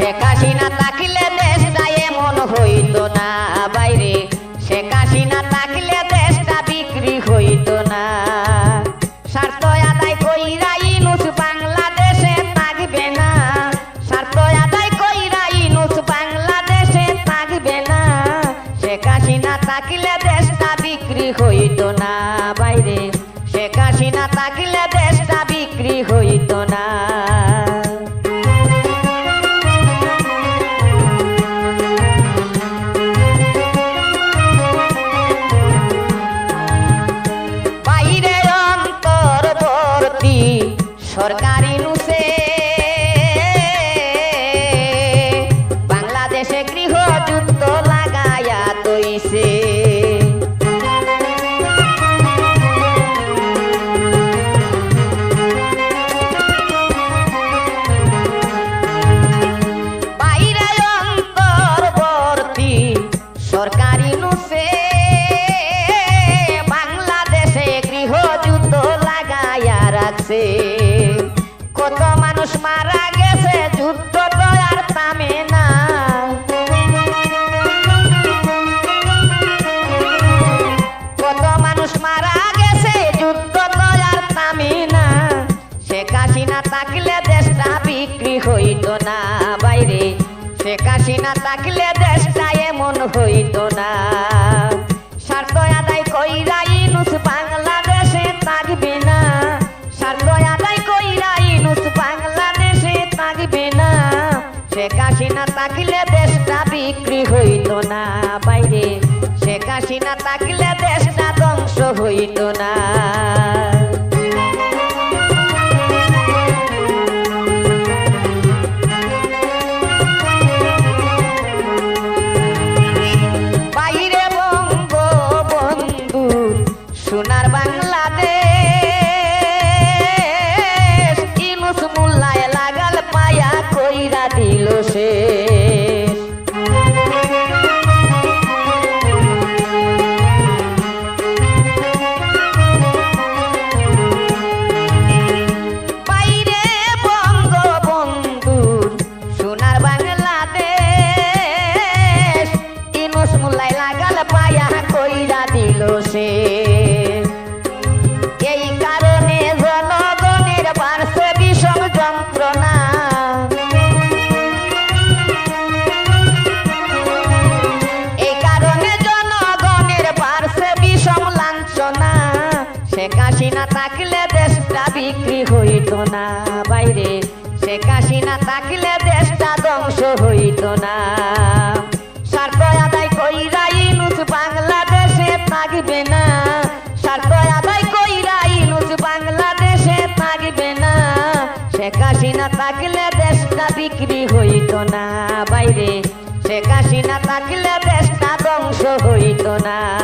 শেখ হাসিনা তাকিলে দেশটা এমন হইতো না বাইরে। শেখ হাসিনা তাকিলে দেশটা বিক্রি হইতো না। স্বার্থ আদায় কইরা ইনুস বাংলাদেশে থাকবে না। স্বার্থ আদায় কইরা ইনুস বাংলাদেশে থাকবে না। শেখ হাসিনা তাকিলে দেশটা বিক্রি হইতো না বাইরে। শেখ হাসিনা তাকিলে দেশটা সরকারি নুসে বাংলাদেশে গৃহযুদ্ধ লাগায়া তৈছে সরকারি হইতো না বাইরে। শেখ হাসিনা তাকলে দেশটা এমন হইতো না। স্বার্থ আদায় কইরা ইনুস বাংলাদেশে থাকবে না। স্বার্থ আদায় কইরা ইনুস বাংলাদেশে থাকবে না। শেখ হাসিনা তাকলে দেশটা বিক্রি হইতো না বাইরে। শেখ হাসিনা তাকলে দেশটা ধ্বংস হইতো না। শেষ বাইরে বঙ্গবন্ধু সোনার বাংলাদেশ, ইনুস মুল্লাই লাগাল পায়া এই কারণে জনগণের বাড়ছে বিষম যন্ত্রণা। থাকলে দেশটা বিক্রি হইতো না, বাইরে শেখ হাসিনা থাকলে দেশটা ধ্বংস হইতো না। না। স্বার্থ আদায় কইরা না। থাকলে দেশটা বিক্রি হইতো না, বাইরে শেখ হাসিনা থাকলে দেশটা ধ্বংস হইতো না।